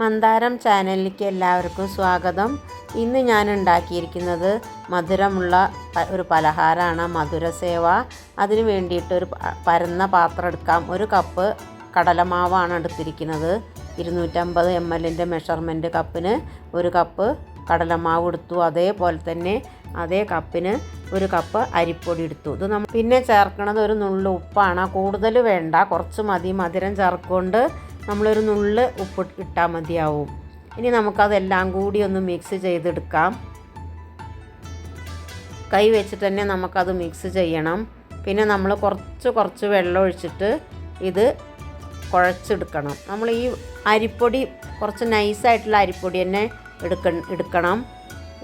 മന്ദാരം ചാനലിലേക്ക് എല്ലാവർക്കും സ്വാഗതം. ഇന്ന് ഞാൻ ഉണ്ടാക്കിയിരിക്കുന്നത് മധുരമുള്ള ഒരു പലഹാരമാണ് മധുരസേവ. അതിന് വേണ്ടിയിട്ട് ഒരു പരന്ന പാത്രം എടുക്കാം. ഒരു കപ്പ് കടലമാവാണ് എടുത്തിരിക്കുന്നത്. ഇരുന്നൂറ്റമ്പത് എം എല്ലിന്റെ മെഷർമെന്റ് കപ്പിന് ഒരു കപ്പ് കടലമാവ് എടുത്തു. അതേപോലെ തന്നെ അതേ കപ്പിന് ഒരു കപ്പ് അരിപ്പൊടി എടുത്തു. ഇത് നമ്മൾ പിന്നെ ചേർക്കണത് ഒരു നുള്ളു ഉപ്പാണ്. കൂടുതൽ വേണ്ട. കുറച്ച് മതി. മധുരം ചേർക്കൊണ്ട് നമ്മളൊരു നുള്ള് ഉപ്പ് ഇട്ടാൽ മതിയാവും. ഇനി നമുക്കതെല്ലാം കൂടി ഒന്ന് മിക്സ് ചെയ്തെടുക്കാം. കൈ വെച്ചിട്ട് തന്നെ നമുക്കത് മിക്സ് ചെയ്യണം. പിന്നെ നമ്മൾ കുറച്ച് കുറച്ച് വെള്ളം ഒഴിച്ചിട്ട് ഇത് കുഴച്ചെടുക്കണം. നമ്മൾ ഈ അരിപ്പൊടി കുറച്ച് നൈസായിട്ടുള്ള അരിപ്പൊടി തന്നെ എടുക്ക എടുക്കണം.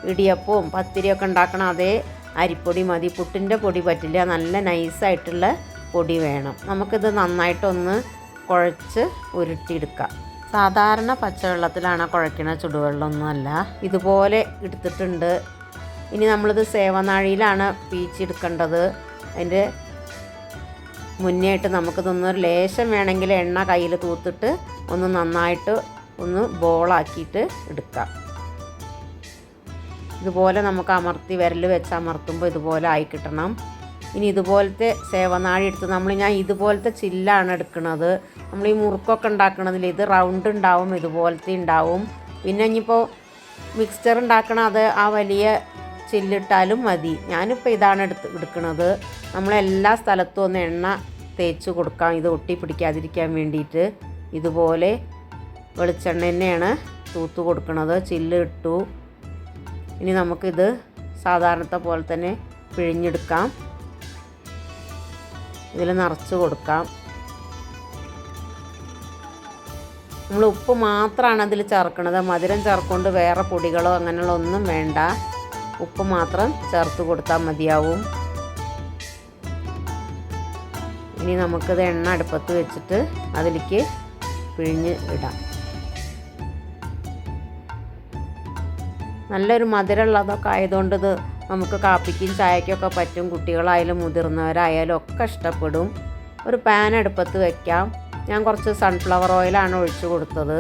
ഇടിയപ്പവും പത്തിരിയൊക്കെ ഉണ്ടാക്കണം അതേ അരിപ്പൊടി മതി. പുട്ടിന്റെ പൊടി പറ്റില്ല. നല്ല നൈസായിട്ടുള്ള പൊടി വേണം. നമുക്കിത് നന്നായിട്ടൊന്ന് കുഴച്ച് ഉരുട്ടിയെടുക്കുക. സാധാരണ പച്ചവെള്ളത്തിലാണ് കുഴക്കണ ചുടുവെള്ളമൊന്നുമല്ല. ഇതുപോലെ എടുത്തിട്ടുണ്ട്. ഇനി നമ്മളിത് സേവനാഴിയിലാണ് പീച്ചെടുക്കേണ്ടത്. അതിന്റെ മുന്നേ ആയിട്ട് നമുക്കിതൊന്ന് ലേശം വേണമെങ്കിൽ എണ്ണ കയ്യിൽ തൂത്തിട്ട് ഒന്ന് നന്നായിട്ട് ഒന്ന് ബോളാക്കിയിട്ട് എടുക്കാം. ഇതുപോലെ നമുക്ക് അമർത്തി വിരൽ വെച്ച് അമർത്തുമ്പോൾ ഇതുപോലെ ആയി കിട്ടണം. ഇനി ഇതുപോലത്തെ സേവനാഴി എടുത്ത് നമ്മൾ ഞാൻ ഇതുപോലത്തെ ചില്ലാണ് എടുക്കുന്നത് നമ്മൾ ഈ മുറുക്കൊക്കെ ഉണ്ടാക്കണതിൽ ഇത് റൗണ്ട് ഉണ്ടാവും ഇതുപോലത്തെ ഉണ്ടാവും. പിന്നെ ഇനിയിപ്പോൾ മിക്സ്ചർ ഉണ്ടാക്കണ അത് ആ വലിയ ചില്ലിട്ടാലും മതി. ഞാനിപ്പോൾ ഇതാണ് എടുത്ത് എടുക്കുന്നത് നമ്മളെല്ലാ സ്ഥലത്തും ഒന്ന് എണ്ണ തേച്ച് കൊടുക്കാം ഇത് ഒട്ടി പിടിക്കാതിരിക്കാൻ വേണ്ടിയിട്ട്. ഇതുപോലെ വെളിച്ചെണ്ണ തന്നെയാണ് തൂത്ത് കൊടുക്കുന്നത് ചില്ല് ഇട്ടു. ഇനി നമുക്കിത് സാധാരണത്തെ പോലെ തന്നെ പിഴിഞ്ഞെടുക്കാം. ഇതിൽ നിറച്ച് കൊടുക്കാം. നമ്മൾ ഉപ്പ് മാത്രമാണ് അതിൽ ചേർക്കുന്നത് മധുരം ചേർക്കൊണ്ട് വേറെ പൊടികളോ അങ്ങനെയുള്ള ഒന്നും വേണ്ട. ഉപ്പ് മാത്രം ചേർത്ത് കൊടുത്താൽ മതിയാവും. ഇനി നമുക്കിത് എണ്ണ അടുപ്പത്ത് വെച്ചിട്ട് അതിലേക്ക് പിഴിഞ്ഞ് ഇടാം. നല്ലൊരു മധുരമുള്ളതൊക്കെ ആയതുകൊണ്ട് ഇത് നമുക്ക് കാപ്പിക്കും ചായക്കൊക്കെ പറ്റും. കുട്ടികളായാലും മുതിർന്നവരായാലും ഒക്കെ ഇഷ്ടപ്പെടും. ഒരു പാൻ അടുപ്പത്ത് വെക്കാം. ഞാൻ കുറച്ച് സൺഫ്ലവർ ഓയിലാണ് ഒഴിച്ചു കൊടുത്തത്.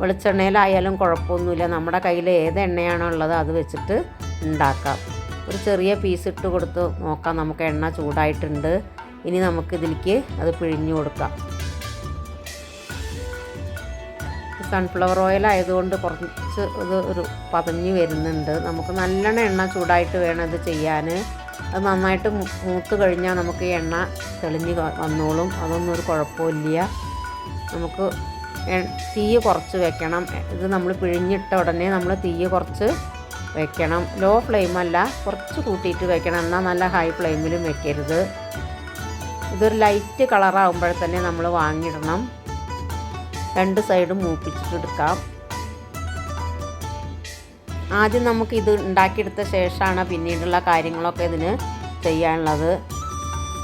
വെളിച്ചെണ്ണയിലായാലും കുഴപ്പമൊന്നുമില്ല. നമ്മുടെ കയ്യിൽ ഏത് എണ്ണയാണോ ഉള്ളത് അത് വെച്ചിട്ട് ഉണ്ടാക്കാം. ഒരു ചെറിയ പീസ് ഇട്ട് കൊടുത്ത് നോക്കാം. നമുക്ക് എണ്ണ ചൂടായിട്ടുണ്ട്. ഇനി നമുക്കിതിലേക്ക് അത് പിഴിഞ്ഞു കൊടുക്കാം. സൺഫ്ലവർ ഓയിൽ ആയതുകൊണ്ട് കുറച്ച് ഇത് ഒരു പതഞ്ഞ് വരുന്നുണ്ട്. നമുക്ക് നല്ലോണം എണ്ണ ചൂടായിട്ട് വേണം ഇത് ചെയ്യാൻ അത് നന്നായിട്ട് മൂത്ത് കഴിഞ്ഞാൽ നമുക്ക് ഈ എണ്ണ തെളിഞ്ഞ് വന്നോളും. അതൊന്നും ഒരു കുഴപ്പമില്ല. നമുക്ക് തീ കുറച്ച് വെക്കണം. ഇത് നമ്മൾ പിഴിഞ്ഞിട്ട ഉടനെ നമ്മൾ തീ കുറച്ച് വെക്കണം. ലോ ഫ്ലെയിമല്ല കുറച്ച് കൂട്ടിയിട്ട് വെക്കണം. എന്നാൽ നല്ല ഹൈ ഫ്ലെയിമിലും വെക്കരുത്. ഇതൊരു ലൈറ്റ് കളറാകുമ്പോഴത്തന്നെ നമ്മൾ വാങ്ങിയിടണം. രണ്ട് സൈഡും മൂപ്പിച്ചിട്ടെടുക്കാം. ആദ്യം നമുക്ക് ഇത് ഉണ്ടാക്കിയെടുത്ത ശേഷമാണ് പിന്നീടുള്ള കാര്യങ്ങളൊക്കെ ഇതിന് ചെയ്യാനുള്ളത്.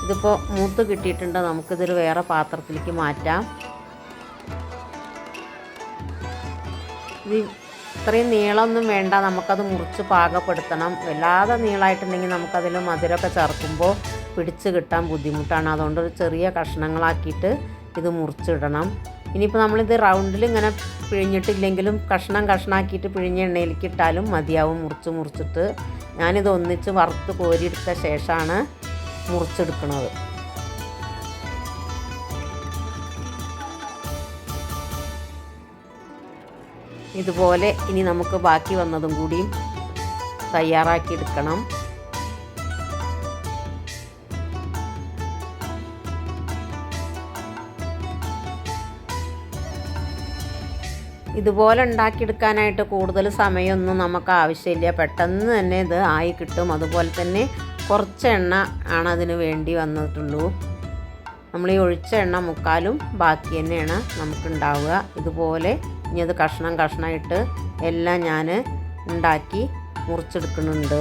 ഇതിപ്പോൾ മൂത്ത് കിട്ടിയിട്ടുണ്ട്. നമുക്കിതൊരു വേറെ പാത്രത്തിലേക്ക് മാറ്റാം. ഇത് ഇത്രയും നീളമൊന്നും വേണ്ട. നമുക്കത് മുറിച്ച് പാകപ്പെടുത്തണം. വല്ലാതെ നീളമായിട്ടുണ്ടെങ്കിൽ നമുക്കതിൽ മധുരമൊക്കെ ചേർക്കുമ്പോൾ പിടിച്ച് കിട്ടാൻ ബുദ്ധിമുട്ടാണ്. അതുകൊണ്ട് ഒരു ചെറിയ കഷ്ണങ്ങളാക്കിയിട്ട് ഇത് മുറിച്ചിടണം. ഇനിയിപ്പോൾ നമ്മളിത് റൗണ്ടിൽ ഇങ്ങനെ പിഴിഞ്ഞിട്ടില്ലെങ്കിലും കഷ്ണം കഷ്ണാക്കിയിട്ട് പിഴിഞ്ഞ എണ്ണയിലേക്ക് ഇട്ടാലും മതിയാവും മുറിച്ച് മുറിച്ചിട്ട്. ഞാനിത് ഒന്നിച്ച് വറുത്ത് കോരിയെടുത്ത ശേഷമാണ് മുറിച്ചെടുക്കുന്നത് ഇതുപോലെ ഇനി നമുക്ക് ബാക്കി വന്നതും കൂടിയും തയ്യാറാക്കി എടുക്കണം ഇതുപോലെ ഉണ്ടാക്കിയെടുക്കാനായിട്ട് കൂടുതൽ സമയമൊന്നും നമുക്ക് ആവശ്യമില്ല. പെട്ടെന്ന് തന്നെ ഇത് ആയി കിട്ടും. അതുപോലെ തന്നെ കുറച്ച് എണ്ണ ആണ് അതിന് വേണ്ടി വന്നിട്ടുള്ളൂ. നമ്മൾ ഈ ഒഴിച്ച എണ്ണ മുക്കാലും ബാക്കി തന്നെയാണ് നമുക്കുണ്ടാവുക. ഇതുപോലെ ഇനി അത് കഷ്ണം കഷ്ണമായിട്ട് എല്ലാം ഞാൻ ഉണ്ടാക്കി മുറിച്ചെടുക്കുന്നുണ്ട്.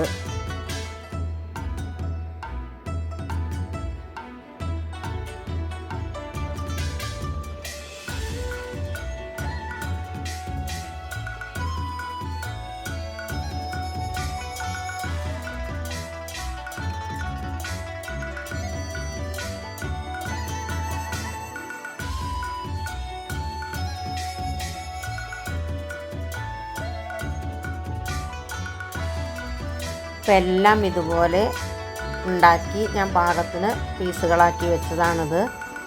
അപ്പോൾ എല്ലാം ഇതുപോലെ ഉണ്ടാക്കി ഞാൻ പാകത്തിന് പീസുകളാക്കി വെച്ചതാണിത്.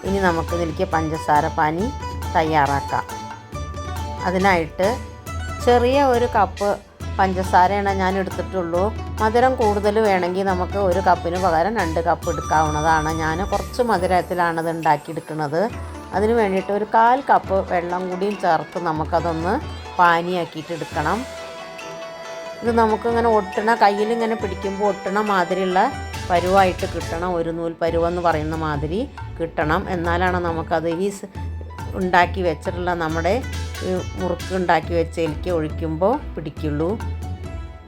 ഇനി നമുക്ക് ഇതിലേക്ക് പഞ്ചസാര പാനി തയ്യാറാക്കാം. അതിനായിട്ട് ചെറിയ ഒരു കപ്പ് പഞ്ചസാരയാണ് ഞാൻ എടുത്തിട്ടുള്ളൂ. മധുരം കൂടുതൽ വേണമെങ്കിൽ നമുക്ക് ഒരു കപ്പിന് പകരം രണ്ട് കപ്പ് എടുക്കാവുന്നതാണ്. ഞാൻ കുറച്ച് മധുരത്തിലാണ് ഇത് ഉണ്ടാക്കിയെടുക്കുന്നത്. അതിന് വേണ്ടിയിട്ട് ഒരു കാൽ കപ്പ് വെള്ളം കൂടിയും ചേർത്ത് നമുക്കതൊന്ന് പാനിയാക്കിയിട്ട് എടുക്കണം. ഇത് നമുക്കിങ്ങനെ ഒട്ടണ കയ്യിൽ ഇങ്ങനെ പിടിക്കുമ്പോൾ ഒട്ടണ മാതിരിയുള്ള പരുവായിട്ട് കിട്ടണം. ഒരു നൂൽ പരുവെന്ന് പറയുന്ന മാതിരി കിട്ടണം. എന്നാലാണ് നമുക്കത് ഈ ഉണ്ടാക്കി വെച്ചിട്ടുള്ള നമ്മുടെ മുറുക്ക് ഉണ്ടാക്കി വെച്ചതിലേക്ക് ഒഴിക്കുമ്പോൾ പിടിക്കുള്ളൂ.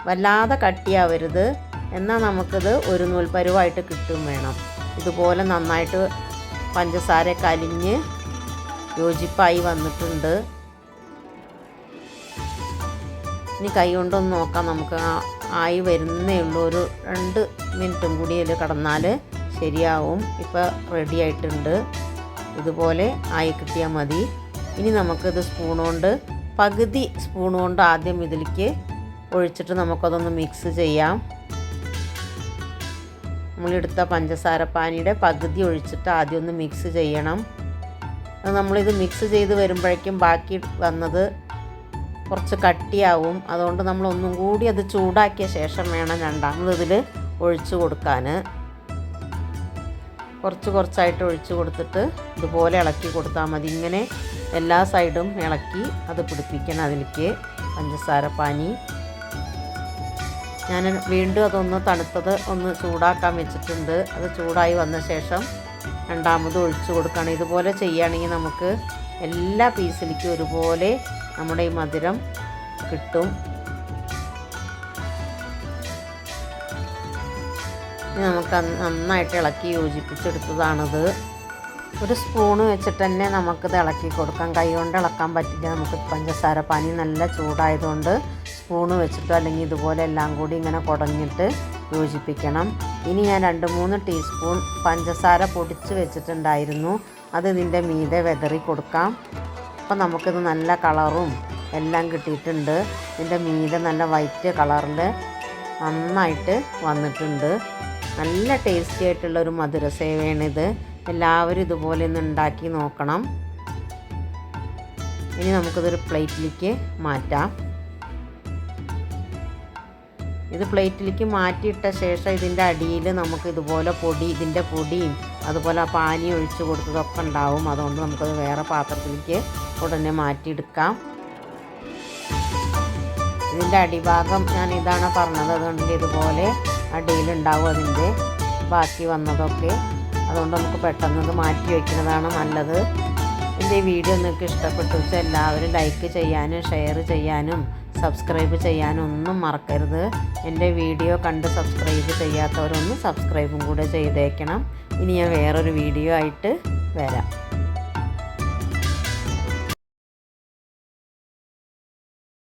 വല്ലാതെ കട്ടിയാവരുത്. എന്നാൽ നമുക്കിത് ഒരു നൂൽ പരുവായിട്ട് കിട്ടും വേണം. ഇതുപോലെ നന്നായിട്ട് പഞ്ചസാര കലിഞ്ഞ് യോജിപ്പായി വന്നിട്ടുണ്ട്. ഇനി കൈ കൊണ്ടൊന്ന് നോക്കാം നമുക്ക്. ആയി വരുന്നേ ഉള്ളൂ. ഒരു രണ്ട് മിനിറ്റും കൂടി അതിൽ കടന്നാൽ ശരിയാവും. ഇപ്പോൾ റെഡി ആയിട്ടുണ്ട്. ഇതുപോലെ ആയി കിട്ടിയാൽ മതി. ഇനി നമുക്കിത് സ്പൂൺ കൊണ്ട് പകുതി സ്പൂൺ കൊണ്ട് ആദ്യം ഇതിലേക്ക് ഒഴിച്ചിട്ട് നമുക്കതൊന്ന് മിക്സ് ചെയ്യാം. നമ്മളെടുത്ത പഞ്ചസാര പാനിയുടെ പകുതി ഒഴിച്ചിട്ട് ആദ്യം ഒന്ന് മിക്സ് ചെയ്യണം. നമ്മളിത് മിക്സ് ചെയ്ത് വരുമ്പോഴേക്കും ബാക്കി വന്നത് കുറച്ച് കട്ടിയാവും. അതുകൊണ്ട് നമ്മൾ ഒന്നും കൂടി അത് ചൂടാക്കിയ ശേഷം വേണം രണ്ടാമത് ഇതിൽ ഒഴിച്ചു കൊടുക്കാൻ. കുറച്ച് കുറച്ചായിട്ട് ഒഴിച്ച് കൊടുത്തിട്ട് ഇതുപോലെ ഇളക്കി കൊടുത്താൽ മതി. ഇങ്ങനെ എല്ലാ സൈഡും ഇളക്കി അത് പിടിപ്പിക്കണം അതിലേക്ക്. പഞ്ചസാര പാനി. ഞാൻ വീണ്ടും അതൊന്ന് തണുത്തത് ഒന്ന് ചൂടാക്കാൻ വെച്ചിട്ടുണ്ട്. അത് ചൂടായി വന്ന ശേഷം രണ്ടാമത് ഒഴിച്ചു കൊടുക്കണം. ഇതുപോലെ ചെയ്യുകയാണെങ്കിൽ നമുക്ക് എല്ലാ പീസിലേക്കും ഒരുപോലെ നമ്മുടെ ഈ മധുരം കിട്ടും. നമുക്ക് നന്നായിട്ട് ഇളക്കി യോജിപ്പിച്ചെടുത്തതാണിത്. ഒരു സ്പൂണ് വെച്ചിട്ട് തന്നെ നമുക്കിത് ഇളക്കി കൊടുക്കാം. കൈ കൊണ്ട് ഇളക്കാൻ പറ്റില്ല. നമുക്ക് പഞ്ചസാര പനി നല്ല ചൂടായതുകൊണ്ട് സ്പൂണ് വെച്ചിട്ടോ അല്ലെങ്കിൽ ഇതുപോലെ എല്ലാം കൂടി ഇങ്ങനെ കുടഞ്ഞിട്ട് യോജിപ്പിക്കണം. ഇനി ഞാൻ രണ്ട് മൂന്ന് ടീസ്പൂൺ പഞ്ചസാര പൊടിച്ച് വെച്ചിട്ടുണ്ടായിരുന്നു. അത് ഇതിന്റെ മീതെ വെതറി കൊടുക്കാം. അപ്പം നമുക്കിത് നല്ല കളറും എല്ലാം കിട്ടിയിട്ടുണ്ട്. ഇതിന്റെ മീതെ നല്ല വൈറ്റ് കളറിൽ നന്നായിട്ട് വന്നിട്ടുണ്ട്. നല്ല ടേസ്റ്റി ആയിട്ടുള്ള ഒരു സേവയാണിത്. എല്ലാവരും ഇതുപോലെ ഒന്ന് ഉണ്ടാക്കി നോക്കണം. ഇനി നമുക്കിതൊരു പ്ലേറ്റിലേക്ക് മാറ്റാം. ഇത് പ്ലേറ്റിലേക്ക് മാറ്റിയിട്ട ശേഷം ഇതിന്റെ അടിയിൽ നമുക്ക് ഇതുപോലെ പൊടി ഇതിന്റെ പൊടിയും അതുപോലെ ആ പാനി ഒഴിച്ച് കൊടുത്തതൊക്കെ ഉണ്ടാവും. അതുകൊണ്ട് നമുക്കത് വേറെ പാത്രത്തിലേക്ക് ഉടനെ മാറ്റിയെടുക്കാം. ഇതിന്റെ അടിഭാഗം ഞാൻ ഇതാണ് പറഞ്ഞത്. അതുകൊണ്ട് ഇതുപോലെ അടിയിലുണ്ടാവും അതിന്റെ ബാക്കി വന്നതൊക്കെ. അതുകൊണ്ട് നമുക്ക് പെട്ടെന്ന് ഇത് മാറ്റി വയ്ക്കുന്നതാണ് നല്ലത്. എന്റെ വീഡിയോ നിങ്ങൾക്ക് ഇഷ്ടപ്പെട്ടു വെച്ചാൽ എല്ലാവരും ലൈക്ക് ചെയ്യാനും ഷെയർ ചെയ്യാനും സബ്സ്ക്രൈബ് ചെയ്യാനും ഒന്നും മറക്കരുത്. എന്റെ വീഡിയോ കണ്ട് സബ്സ്ക്രൈബ് ചെയ്യാത്തവരൊന്ന് സബ്സ്ക്രൈബും കൂടെ ചെയ്തേക്കണം. ഇനി ഞാൻ വേറൊരു വീഡിയോ ആയിട്ട് വരാം.